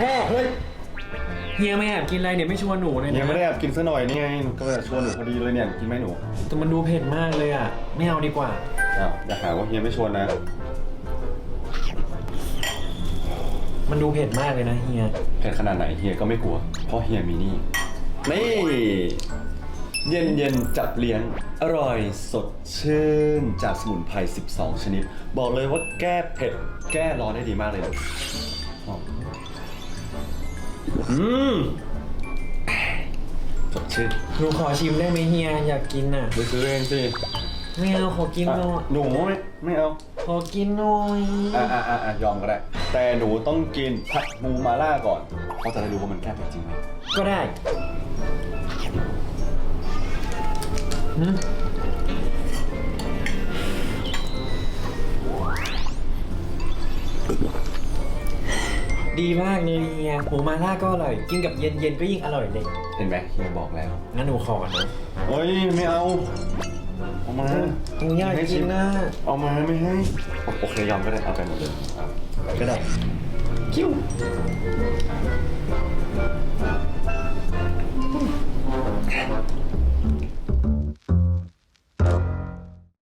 แท้เฮ้ยเฮียไม่แอบกินอะไรเนี่ยไม่ชวนหนูเลยเฮียนะไม่ได้แอบกินซะหน่อยนี่ไงก็จะชวนหนูพอดีเลยเนี่ยกินไหมหนูแต่มันดูเผ็ดมากเลยอะไม่เอาดีกว่า อ้าวอย่าหาว่าเฮียไม่ชวนนะมันดูเผ็ดมากเลยนะเฮียเผ็ดขนาดไหนเฮียก็ไม่กลัว เพราะเฮียมีนี่ นี่ เย็นเย็นๆจับเลี้ยง อร่อยสดชื่น จากสมุนไพร 12 ชนิด บอกเลยว่าแก้เผ็ด แก้ร้อนได้ดีมากเลยนะหอม อืมสดชื่นหนูขอชิมได้ไหมเฮียอยากกินอะไปซื้อเองสิไม่เอาขอกินหน่อยอะหนูไม่ไม่เอา ขอกินหน่อยอะอะอะอะยอมก็ได้ แต่หนูต้องกินผัดหมูมาล่าก่อนเพราะจะได้รู้ว่ามันแก้เผ็ดจริงไหมก็ได้หืม ดีมากเลยเฮียหมูมาล่าก็อร่อย กินกับเย็นๆก็ยิ่งอร่อยเลย เห็นไหมเฮียบอกแล้วงั้นหนูขอนะเฮ้ยไม่เอาเอามาหนูอยากกินนะเอามาไม่ให้โอโอเคยอมก็ได้เอาไปหมดเลยเอาก็ได้คิ้ว